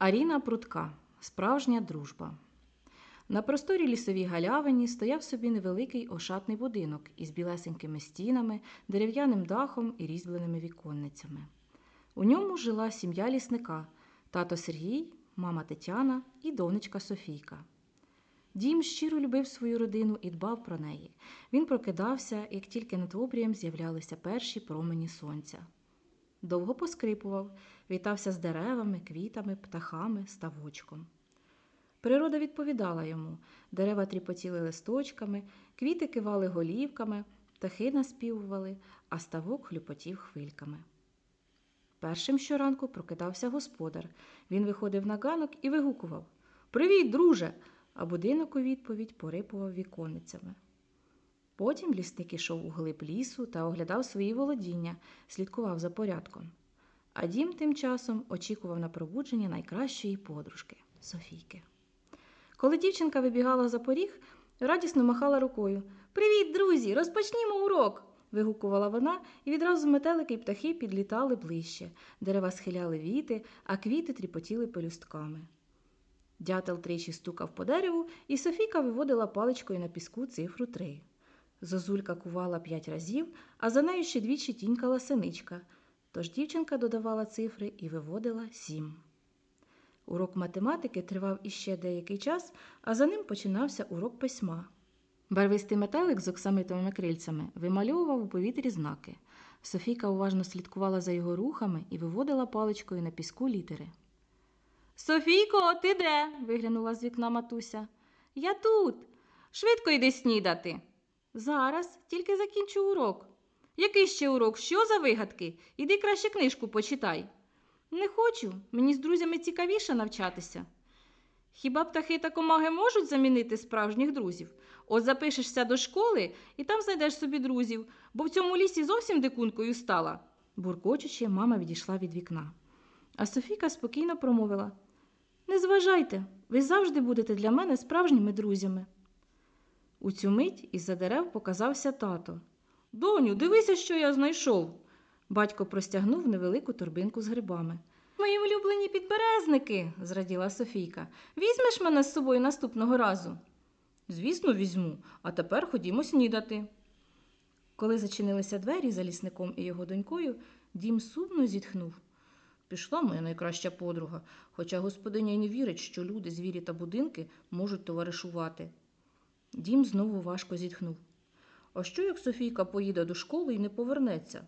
Аріна Прудка Справжня дружба. На просторій лісовій галявині стояв собі невеликий ошатний будинок із білесенькими стінами, дерев'яним дахом і різьбленими віконницями. У ньому жила сім'я лісника тато Сергій, мама Тетяна і донечка Софійка. Дім щиро любив свою родину і дбав про неї. Він прокидався, як тільки над обрієм з'являлися перші промені сонця. Довго поскрипував, вітався з деревами, квітами, птахами, ставочком. Природа відповідала йому. Дерева тріпотіли листочками, квіти кивали голівками, птахи наспівували, а ставок хлюпотів хвильками. Першим щоранку прокидався господар. Він виходив на ганок і вигукував Привіт, друже! А будинок у відповідь порипував віконницями. Потім лісник ішов у глиб лісу та оглядав свої володіння, слідкував за порядком. А дім тим часом очікував на пробудження найкращої подружки Софійки. Коли дівчинка вибігала за поріг, радісно махала рукою. Привіт, друзі! Розпочнімо урок! вигукувала вона, і відразу метелики й птахи підлітали ближче. Дерева схиляли віти, а квіти тріпотіли пелюстками. Дятел тричі стукав по дереву, і Софійка виводила паличкою на піску цифру три. Зозулька кувала п'ять разів, а за нею ще двічі тінькала синичка. Тож дівчинка додавала цифри і виводила сім. Урок математики тривав іще деякий час, а за ним починався урок письма. Барвистий метелик з оксамитовими крильцями вимальовував у повітрі знаки. Софійка уважно слідкувала за його рухами і виводила паличкою на піску літери. Софійко, ти де? виглянула з вікна матуся. Я тут. Швидко йди снідати. Зараз, тільки закінчу урок. Який ще урок? Що за вигадки? Іди краще книжку почитай. Не хочу, мені з друзями цікавіше навчатися. Хіба птахи та комаги можуть замінити справжніх друзів? От запишешся до школи і там знайдеш собі друзів, бо в цьому лісі зовсім дикункою стала. Буркочучи, мама відійшла від вікна. А Софійка спокійно промовила Не зважайте, ви завжди будете для мене справжніми друзями. У цю мить із-за дерев показався тато. Доню, дивися, що я знайшов. Батько простягнув невелику торбинку з грибами. Мої улюблені підберезники, зраділа Софійка. Візьмеш мене з собою наступного разу? Звісно, візьму, а тепер ходімо снідати. Коли зачинилися двері за лісником і його донькою, дім сумно зітхнув. Пішла моя найкраща подруга, хоча господиня й не вірить, що люди, звірі та будинки можуть товаришувати. Дім знову важко зітхнув. А що, як Софійка поїде до школи і не повернеться?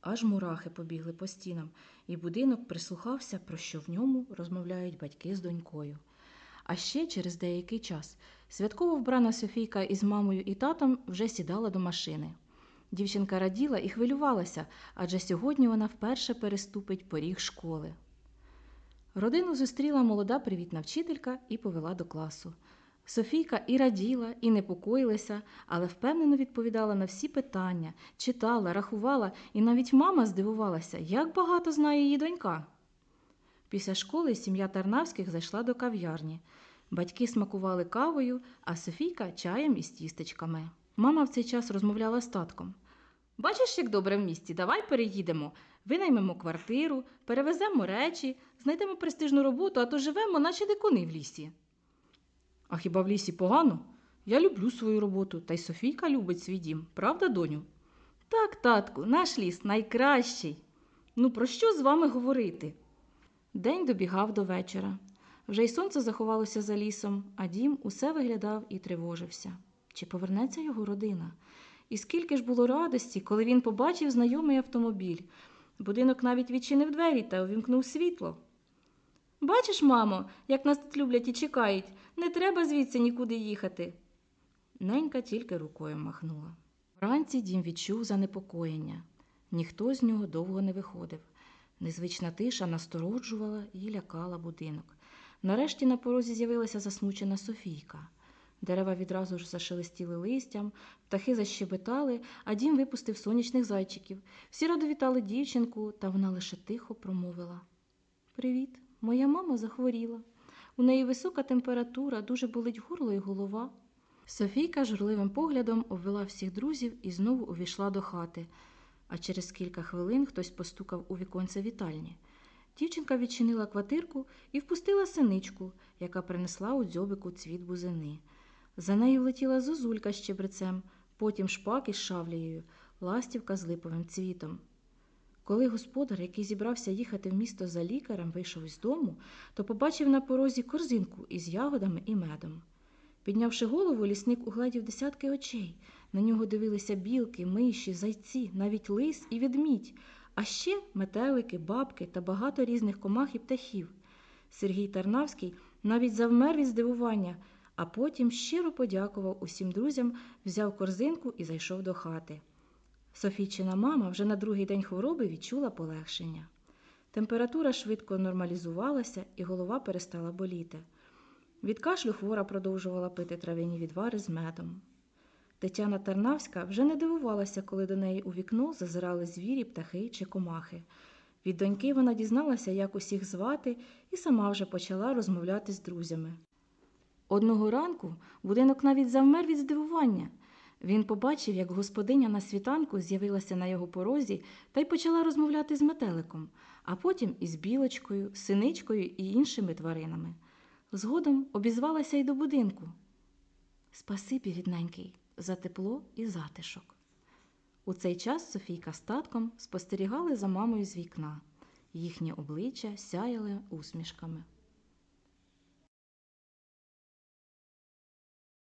Аж мурахи побігли по стінам, і будинок прислухався, про що в ньому розмовляють батьки з донькою. А ще через деякий час святково вбрана Софійка із мамою і татом вже сідала до машини. Дівчинка раділа і хвилювалася, адже сьогодні вона вперше переступить поріг школи. Родину зустріла молода привітна вчителька і повела до класу. Софійка і раділа, і непокоїлася, але впевнено відповідала на всі питання, читала, рахувала, і навіть мама здивувалася, як багато знає її донька. Після школи сім'я Тарнавських зайшла до кав'ярні. Батьки смакували кавою, а Софійка чаєм із тістечками. Мама в цей час розмовляла з татком. Бачиш, як добре в місті, давай переїдемо, винаймемо квартиру, перевеземо речі, знайдемо престижну роботу, а то живемо, наче дикуни в лісі. А хіба в лісі погано? Я люблю свою роботу, та й Софійка любить свій дім, правда, доню? Так, татку, наш ліс найкращий. Ну, про що з вами говорити? День добігав до вечора. Вже й сонце заховалося за лісом, а дім усе виглядав і тривожився. Чи повернеться його родина? І скільки ж було радості, коли він побачив знайомий автомобіль. Будинок навіть відчинив двері та увімкнув світло. Бачиш, мамо, як нас тут люблять і чекають, не треба звідси нікуди їхати. Ненька тільки рукою махнула. Вранці дім відчув занепокоєння. Ніхто з нього довго не виходив. Незвична тиша настороджувала і лякала будинок. Нарешті на порозі з'явилася засмучена Софійка. Дерева відразу ж зашелестіли листям, птахи защебетали, а дім випустив сонячних зайчиків. Всі радо вітали дівчинку, та вона лише тихо промовила Привіт, моя мама захворіла. У неї висока температура, дуже болить горло і голова. Софійка журливим поглядом обвела всіх друзів і знову увійшла до хати. А через кілька хвилин хтось постукав у віконце вітальні. Дівчинка відчинила квартирку і впустила синичку, яка принесла у дзьобику цвіт бузини. За нею влетіла зозулька з чебрецем, потім шпак із шавлією, ластівка з липовим цвітом. Коли господар, який зібрався їхати в місто за лікарем, вийшов із дому, то побачив на порозі корзинку із ягодами і медом. Піднявши голову, лісник угледів десятки очей. На нього дивилися білки, миші, зайці, навіть лис і ведмідь, а ще метелики, бабки та багато різних комах і птахів. Сергій Тарнавський навіть завмер від здивування, а потім щиро подякував усім друзям, взяв корзинку і зайшов до хати. Софійчина мама вже на другий день хвороби відчула полегшення. Температура швидко нормалізувалася і голова перестала боліти. Від кашлю хвора продовжувала пити трав'яні відвари з медом. Тетяна Тарнавська вже не дивувалася, коли до неї у вікно зазирали звірі, птахи чи комахи. Від доньки вона дізналася, як усіх звати, і сама вже почала розмовляти з друзями. Одного ранку будинок навіть завмер від здивування. Він побачив, як господиня на світанку з'явилася на його порозі та й почала розмовляти з метеликом, а потім із білочкою, синичкою і іншими тваринами. Згодом обізвалася й до будинку. Спасибі, рідненький, за тепло і затишок. У цей час Софійка з татком спостерігали за мамою з вікна. Їхні обличчя сяяли усмішками.